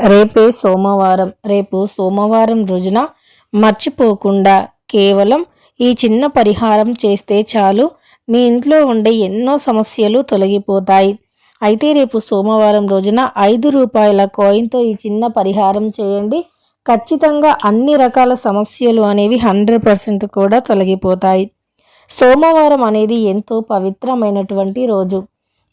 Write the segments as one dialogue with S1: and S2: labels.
S1: రేపే సోమవారం. రేపు సోమవారం రోజున మర్చిపోకుండా కేవలం ఈ చిన్న పరిహారం చేస్తే చాలు. మీ ఇంట్లో ఉండే ఎన్నో సమస్యలు తొలగిపోతాయి. అయితే రేపు సోమవారం రోజున ఐదు రూపాయల కాయిన్తో ఈ చిన్న పరిహారం చేయండి. ఖచ్చితంగా అన్ని రకాల సమస్యలు అనేవి హండ్రెడ్ పర్సెంట్ కూడా తొలగిపోతాయి. సోమవారం అనేది ఎంతో పవిత్రమైనటువంటి రోజు.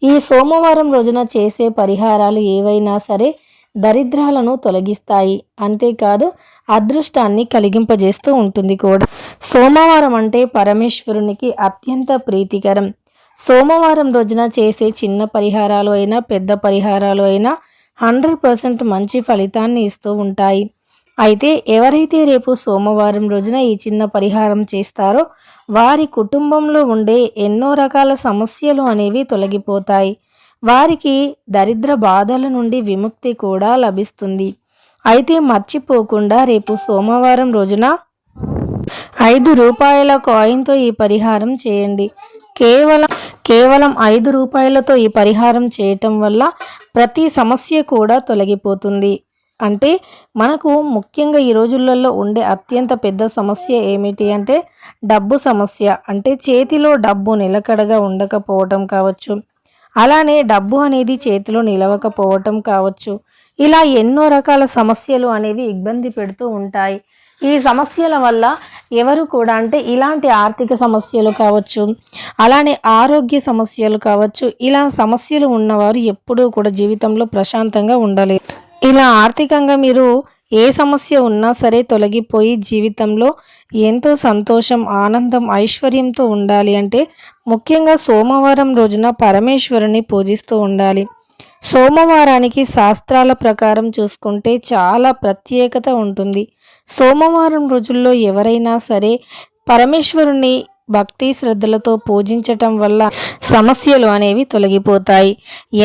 S1: ఈ సోమవారం రోజున చేసే పరిహారాలు ఏవైనా సరే దరిద్రాలను తొలగిస్తాయి. అంతేకాదు అదృష్టాన్ని కలిగింపజేస్తూ ఉంటుంది కూడా. సోమవారం అంటే పరమేశ్వరునికి అత్యంత ప్రీతికరం. సోమవారం రోజున చేసే చిన్న పరిహారాలు అయినా పెద్ద పరిహారాలు అయినా హండ్రెడ్ పర్సెంట్ మంచి ఫలితాన్ని ఇస్తూ ఉంటాయి. అయితే ఎవరైతే రేపు సోమవారం రోజున ఈ చిన్న పరిహారం చేస్తారో వారి కుటుంబంలో ఉండే ఎన్నో రకాల సమస్యలు అనేవి తొలగిపోతాయి. వారికి దరిద్ర బాధల నుండి విముక్తి కూడా లభిస్తుంది. అయితే మర్చిపోకుండా రేపు సోమవారం రోజున ఐదు రూపాయల కాయిన్తో ఈ పరిహారం చేయండి. కేవలం కేవలం ఐదు రూపాయలతో ఈ పరిహారం చేయటం వల్ల ప్రతి సమస్య కూడా తొలగిపోతుంది. అంటే మనకు ముఖ్యంగా ఈ రోజులలో ఉండే అత్యంత పెద్ద సమస్య ఏమిటి అంటే డబ్బు సమస్య. అంటే చేతిలో డబ్బు నిలకడగా ఉండకపోవటం కావచ్చు. అలానే డబ్బు అనేది చేతిలో నిలవకపోవటం కావచ్చు. ఇలా ఎన్నో రకాల సమస్యలు అనేవి ఇబ్బంది పెడుతూ ఉంటాయి. ఈ సమస్యల వల్ల ఎవరు కూడా అంటే ఇలాంటి ఆర్థిక సమస్యలు కావచ్చు అలానే ఆరోగ్య సమస్యలు కావచ్చు ఇలా సమస్యలు ఉన్నవారు ఎప్పుడూ కూడా జీవితంలో ప్రశాంతంగా ఉండలేరు. ఇలా ఆర్థికంగా మీరు ఏ సమస్య ఉన్నా సరే తొలగిపోయి జీవితంలో ఎంతో సంతోషం ఆనందం ఐశ్వర్యంతో ఉండాలి అంటే ముఖ్యంగా సోమవారం రోజున పరమేశ్వరుని పూజిస్తూ ఉండాలి. సోమవారానికి శాస్త్రాల ప్రకారం చూసుకుంటే చాలా ప్రత్యేకత ఉంటుంది. సోమవారం రోజుల్లో ఎవరైనా సరే పరమేశ్వరుని భక్తి శ్రద్ధలతో పూజించటం వల్ల సమస్యలు అనేవి తొలగిపోతాయి.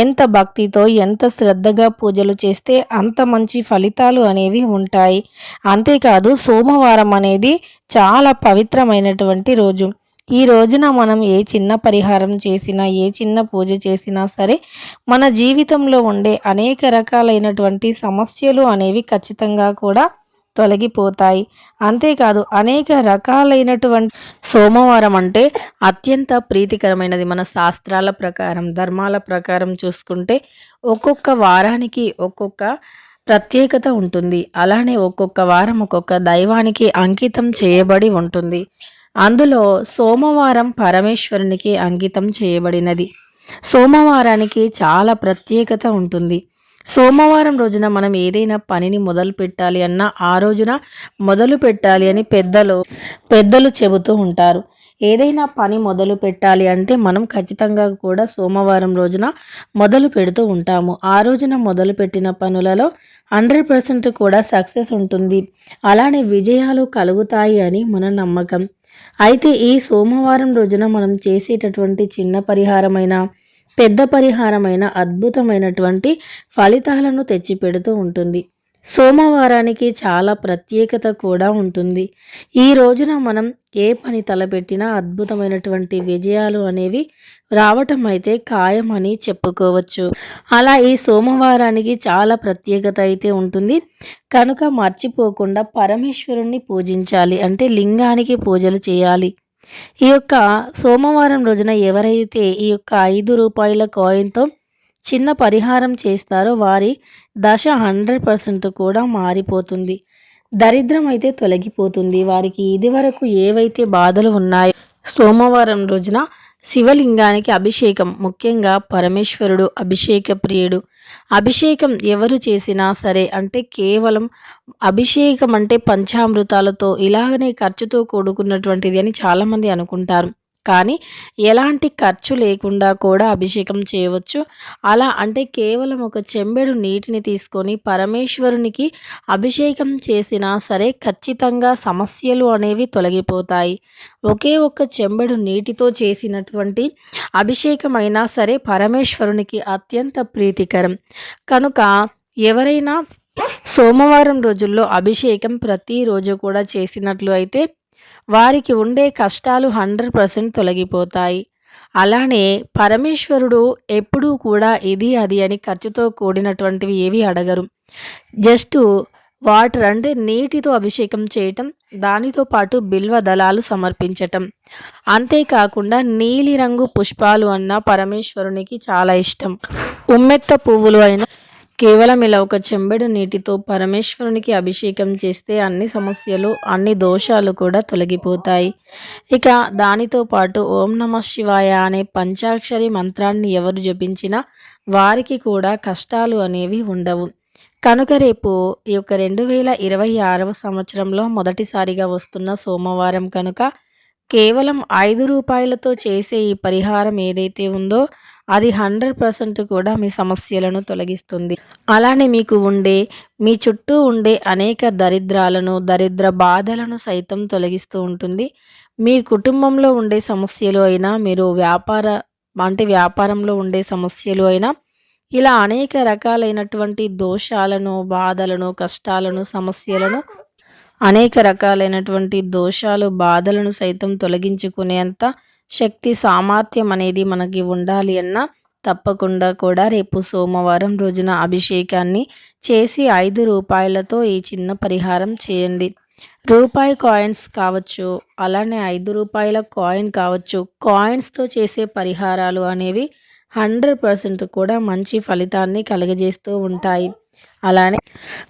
S1: ఎంత భక్తితో ఎంత శ్రద్ధగా పూజలు చేస్తే అంత మంచి ఫలితాలు అనేవి ఉంటాయి. అంతేకాదు సోమవారం అనేది చాలా పవిత్రమైనటువంటి రోజు. ఈ రోజున మనం ఏ చిన్న పరిహారం చేసినా ఏ చిన్న పూజ చేసినా సరే మన జీవితంలో ఉండే అనేక రకాలైనటువంటి సమస్యలు అనేవి ఖచ్చితంగా కూడా తొలగిపోతాయి. అంతేకాదు అనేక రకాలైనటువంటి సోమవారం అంటే అత్యంత ప్రీతికరమైనది మన శాస్త్రాల ప్రకారం ధర్మాల ప్రకారం చూసుకుంటే ఒక్కొక్క వారానికి ఒక్కొక్క ప్రత్యేకత ఉంటుంది. అలానే ఒక్కొక్క వారం ఒక్కొక్క దైవానికి అంకితం చేయబడి ఉంటుంది. అందులో సోమవారం పరమేశ్వరునికి అంకితం చేయబడినది. సోమవారానికి చాలా ప్రత్యేకత ఉంటుంది. సోమవారం రోజున మనం ఏదైనా పనిని మొదలు పెట్టాలి అన్నా ఆ రోజున మొదలు పెట్టాలి అని పెద్దలు పెద్దలు చెబుతూ ఉంటారు. ఏదైనా పని మొదలు పెట్టాలి అంటే మనం ఖచ్చితంగా కూడా సోమవారం రోజున మొదలు పెడుతూ ఉంటాము. ఆ రోజున మొదలు పెట్టిన పనులలో హండ్రెడ్ పర్సెంట్ కూడా సక్సెస్ ఉంటుంది. అలానే విజయాలు కలుగుతాయి అని మన నమ్మకం. అయితే ఈ సోమవారం రోజున మనం చేసేటటువంటి చిన్న పరిహారమైన పెద్ద పరిహారమైన అద్భుతమైనటువంటి ఫలితాలను తెచ్చిపెడుతూ ఉంటుంది. సోమవారానికి చాలా ప్రత్యేకత కూడా ఉంటుంది. ఈ రోజున మనం ఏ పని తలపెట్టినా అద్భుతమైనటువంటి విజయాలు అనేవి రావటం అయితే ఖాయమని చెప్పుకోవచ్చు. అలా ఈ సోమవారానికి చాలా ప్రత్యేకత అయితే ఉంటుంది. కనుక మర్చిపోకుండా పరమేశ్వరుణ్ణి పూజించాలి. అంటే లింగానికి పూజలు చేయాలి. ఈ యొక్క సోమవారం రోజున ఎవరైతే ఈ యొక్క ఐదు రూపాయల కాయిన్తో చిన్న పరిహారం చేస్తారో వారి దశ హండ్రెడ్ పర్సెంట్ కూడా మారిపోతుంది. దరిద్రం అయితే తొలగిపోతుంది. వారికి ఇది వరకు ఏవైతే బాధలు ఉన్నాయో సోమవారం రోజున శివలింగానికి అభిషేకం. ముఖ్యంగా పరమేశ్వరుడు అభిషేక ప్రియుడు అభిషేకం ఎవరు చేసినా సరే అంటే కేవలం అభిషేకం అంటే పంచామృతాలతో ఇలాగనే ఖర్చుతో కూడుకున్నటువంటిది అని చాలామంది అనుకుంటారు. కానీ ఎలాంటి ఖర్చు లేకుండా కూడా అభిషేకం చేయవచ్చు. అలా అంటే కేవలం ఒక చెంబెడు నీటిని తీసుకొని పరమేశ్వరునికి అభిషేకం చేసినా సరే ఖచ్చితంగా సమస్యలు అనేవి తొలగిపోతాయి. ఒకే ఒక్క చెంబెడు నీటితో చేసినటువంటి అభిషేకం అయినా సరే పరమేశ్వరునికి అత్యంత ప్రీతికరం. కనుక ఎవరైనా సోమవారం రోజుల్లో అభిషేకం ప్రతిరోజు కూడా చేసినట్లు అయితే వారికి ఉండే కష్టాలు హండ్రెడ్ పర్సెంట్ తొలగిపోతాయి. అలానే పరమేశ్వరుడు ఎప్పుడూ కూడా ఇది అది అని ఖర్చుతో కూడినటువంటివి ఏవి అడగరు. జస్ట్ వాటర్ అంటే నీటితో అభిషేకం చేయటం దానితో పాటు బిల్వ దళాలు సమర్పించటం. అంతేకాకుండా నీలిరంగు పుష్పాలు అన్న పరమేశ్వరునికి చాలా ఇష్టం. ఉమ్మెత్త పువ్వులు అయినా కేవలం ఇలా ఒక చెంబెడు నీటితో పరమేశ్వరునికి అభిషేకం చేస్తే అన్ని సమస్యలు అన్ని దోషాలు కూడా తొలగిపోతాయి. ఇక దానితో పాటు ఓం నమ శివాయ అనే పంచాక్షరి మంత్రాన్ని ఎవరు జపించినా వారికి కూడా కష్టాలు అనేవి ఉండవు. కనుక రేపు ఈ యొక్క రెండు వేల ఇరవై ఆరవ సంవత్సరంలో మొదటిసారిగా వస్తున్న సోమవారం కనుక కేవలం ఐదు రూపాయలతో చేసే ఈ పరిహారం ఏదైతే ఉందో అది హండ్రెడ్ పర్సెంట్ కూడా మీ సమస్యలను తొలగిస్తుంది. అలానే మీకు ఉండే మీ చుట్టూ ఉండే అనేక దరిద్రాలను దరిద్ర బాధలను సైతం తొలగిస్తూ ఉంటుంది. మీ కుటుంబంలో ఉండే సమస్యలు అయినా మీరు వ్యాపార అంటే వ్యాపారంలో ఉండే సమస్యలు అయినా ఇలా అనేక రకాలైనటువంటి దోషాలను బాధలను కష్టాలను సమస్యలను అనేక రకాలైనటువంటి దోషాలు బాధలను సైతం తొలగించుకునేంత శక్తి సామర్థ్యం అనేది మనకి ఉండాలి అన్న తప్పకుండా కూడా రేపు సోమవారం రోజున అభిషేకాన్ని చేసి ఐదు రూపాయలతో ఈ చిన్న పరిహారం చేయండి. రూపాయి కాయిన్స్ కావచ్చు అలానే ఐదు రూపాయల కాయిన్ కావచ్చు కాయిన్స్తో చేసే పరిహారాలు అనేవి హండ్రెడ్ పర్సెంట్ కూడా మంచి ఫలితాన్ని కలుగజేస్తూ ఉంటాయి. అలానే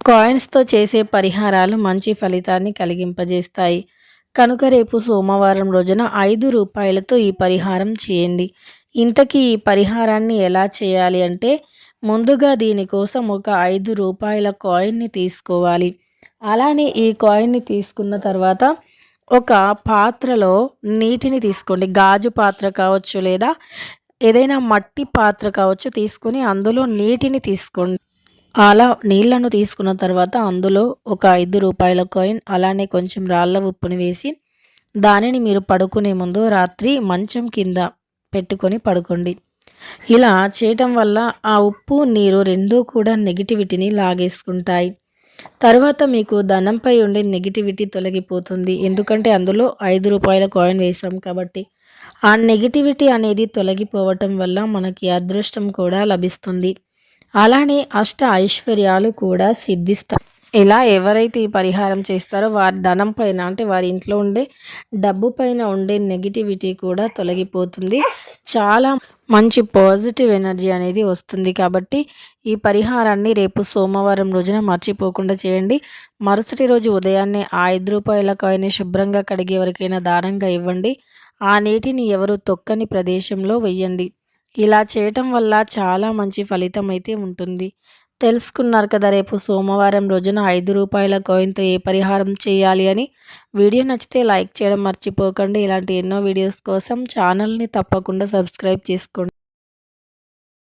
S1: కాయిన్స్తో చేసే పరిహారాలు మంచి ఫలితాన్ని కలిగింపజేస్తాయి. కనుక రేపు సోమవారం రోజున ఐదు రూపాయలతో ఈ పరిహారం చేయండి. ఇంతకీ ఈ పరిహారాన్ని ఎలా చేయాలి అంటే ముందుగా దీనికోసం ఒక ఐదు రూపాయల కాయిన్ని తీసుకోవాలి. అలానే ఈ కాయిన్ని తీసుకున్న తర్వాత ఒక పాత్రలో నీటిని తీసుకోండి. గాజు పాత్ర కావచ్చు లేదా ఏదైనా మట్టి పాత్ర కావచ్చు తీసుకొని అందులో నీటిని తీసుకోండి. అలా నీళ్ళను తీసుకున్న తర్వాత అందులో ఒక ఐదు రూపాయల కాయిన్ అలానే కొంచెం రాళ్ళ ఉప్పుని వేసి దానిని మీరు పడుకునే ముందు రాత్రి మంచం కింద పెట్టుకొని పడుకోండి. ఇలా చేయటం వల్ల ఆ ఉప్పు నీరు రెండూ కూడా నెగిటివిటీని లాగేసుకుంటాయి. తర్వాత మీకు ధనంపై ఉండే నెగిటివిటీ తొలగిపోతుంది. ఎందుకంటే అందులో ఐదు రూపాయల కాయిన్ వేసాం కాబట్టి. ఆ నెగిటివిటీ అనేది తొలగిపోవటం వల్ల మనకి అదృష్టం కూడా లభిస్తుంది. అలానే అష్ట ఐశ్వర్యాలు కూడా సిద్ధిస్తాయి. ఇలా ఎవరైతే ఈ పరిహారం చేస్తారో వారి ధనం పైన అంటే వారి ఇంట్లో ఉండే డబ్బు పైన ఉండే నెగిటివిటీ కూడా తొలగిపోతుంది. చాలా మంచి పాజిటివ్ ఎనర్జీ అనేది వస్తుంది కాబట్టి ఈ పరిహారాన్ని రేపు సోమవారం రోజున మర్చిపోకుండా చేయండి. మరుసటి రోజు ఉదయాన్నే ఆ ఐదు రూపాయల కాయని శుభ్రంగా కడిగి ఎవరికైనా దానంగా ఇవ్వండి. ఆ నీటిని ఎవరు తొక్కని ప్రదేశంలో వెయ్యండి ఇలా చేయటం వల్ల చాలా మంచి ఫలితం అయితే ఉంటుంది. తెలుసుకున్నారు కదా రేపు సోమవారం రోజున ఐదు రూపాయల కాయిన్తో ఏ పరిహారం చేయాలి అని. వీడియో నచ్చితే లైక్ చేయడం మర్చిపోకండి. ఇలాంటి ఎన్నో వీడియోస్ కోసం ఛానల్ని తప్పకుండా సబ్స్క్రైబ్ చేసుకోండి.